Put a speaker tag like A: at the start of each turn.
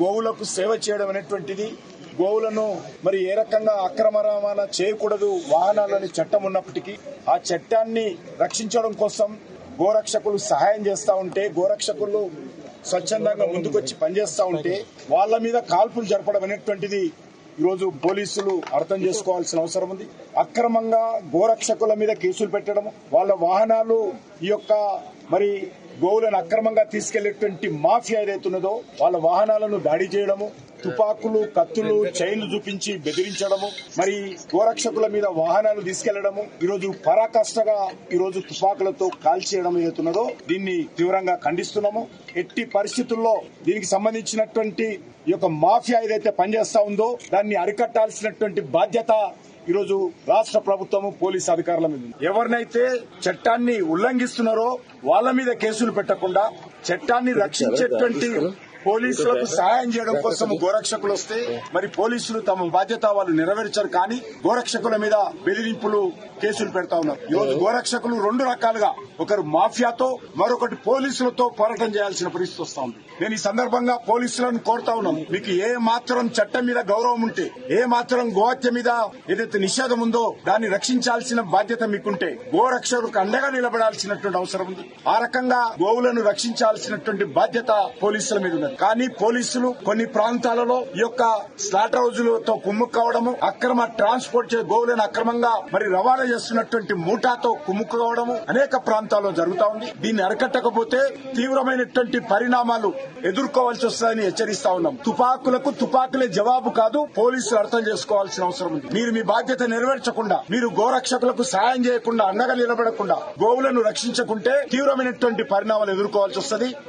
A: గోవులకు సేవ చేయడం అనేటువంటిది. గోవులను మరి ఏ రకంగా అక్రమ రవాణా చేయకూడదు వాహనాలని చట్టం ఉన్నప్పటికీ ఆ చట్టాన్ని రక్షించడం కోసం గోరక్షకులు సహాయం చేస్తూ ఉంటే గోరక్షకులు స్వచ్ఛందంగా ముందుకొచ్చి పనిచేస్తూ ఉంటే వాళ్ళ మీద కాల్పులు జరపడం అనేటువంటిది ఈరోజు పోలీసులు అర్థం చేసుకోవాల్సిన అవసరం ఉంది. అక్రమంగా గోరక్షకుల మీద కేసులు పెట్టడం వాళ్ళ వాహనాలు ఈ యొక్క మరి గోవులను అక్రమంగా తీసుకెళ్ళేటువంటి మాఫియా ఏదైతున్నదో వాళ్ళ వాహనాలను దాడి చేయడము తుపాకులు కత్తులు చైన్లు చూపించి బెదిరించడము మరి గోరక్షకుల మీద వాహనాలు తీసుకెళ్ళడము ఈరోజు పరాకాష్ఠగా ఈరోజు తుపాకులతో కాల్చేయడం ఏదైతున్నదో దీన్ని తీవ్రంగా ఖండిస్తున్నాము. ఎట్టి పరిస్థితుల్లో దీనికి సంబంధించినటువంటి ఈ యొక్క మాఫియా ఏదైతే పనిచేస్తా ఉందో దాన్ని అరికట్టాల్సినటువంటి బాధ్యత ఈరోజు రాష్ట్ర ప్రభుత్వము పోలీస్ అధికారుల మీద. ఎవరినైతే చట్టాన్ని ఉల్లంఘిస్తున్నారో వాళ్ళ మీద కేసులు పెట్టకుండా చట్టాన్ని రక్షించేటువంటి పోలీసులకు సహాయం చేయడం కోసం గోరక్షకులు వస్తే మరి పోలీసులు తమ బాధ్యత వాళ్ళు నెరవేర్చారు కానీ గోరక్షకుల మీద బెదిరింపులు కేసులు పెడతా ఉన్నారు. ఈ రోజు గోరక్షకులు రెండు రకాలుగా ఒకరు మాఫియాతో మరొకటి పోలీసులతో పోరాటం చేయాల్సిన పరిస్థితి వస్తా ఉంది. నేను ఈ సందర్భంగా పోలీసులను కోరుతా ఉన్నాను. మీకు ఏ మాత్రం చట్టం మీద గౌరవం ఉంటే ఏ మాత్రం గోహత్య మీద ఏదైతే నిషేధం ఉందో దాన్ని రక్షించాల్సిన బాధ్యత మీకుంటే గోరక్షకులకు అండగా నిలబడాల్సినటువంటి అవసరం ఉంది. ఆ రకంగా గోవులను రక్షించాల్సినటువంటి బాధ్యత పోలీసుల మీద ఉన్నది. కానీ పోలీసులు కొన్ని ప్రాంతాలలో ఈ యొక్క స్లాటర్ హౌజులతో కుమ్ముకోవడము అక్రమ ట్రాన్స్పోర్ట్ చే గోవులను అక్రమంగా మరి రవాణా చేస్తున్నటువంటి మూటాతో కుమ్ముకోవడము అనేక ప్రాంతాల్లో జరుగుతా ఉంది. దీన్ని అరికట్టకపోతే తీవ్రమైనటువంటి పరిణామాలు ఎదుర్కోవాల్సి వస్తుందని హెచ్చరిస్తా ఉన్నాం. తుపాకులకు తుపాకులే జవాబు కాదు పోలీసులు అర్థం చేసుకోవాల్సిన అవసరం ఉంది. మీరు మీ బాధ్యత నెరవేర్చకుండా మీరు గోరక్షకులకు సాయం చేయకుండా అండగా నిలబడకుండా గోవులను రక్షించకుంటే తీవ్రమైనటువంటి పరిణామాలు ఎదుర్కోవాల్సి వస్తుంది.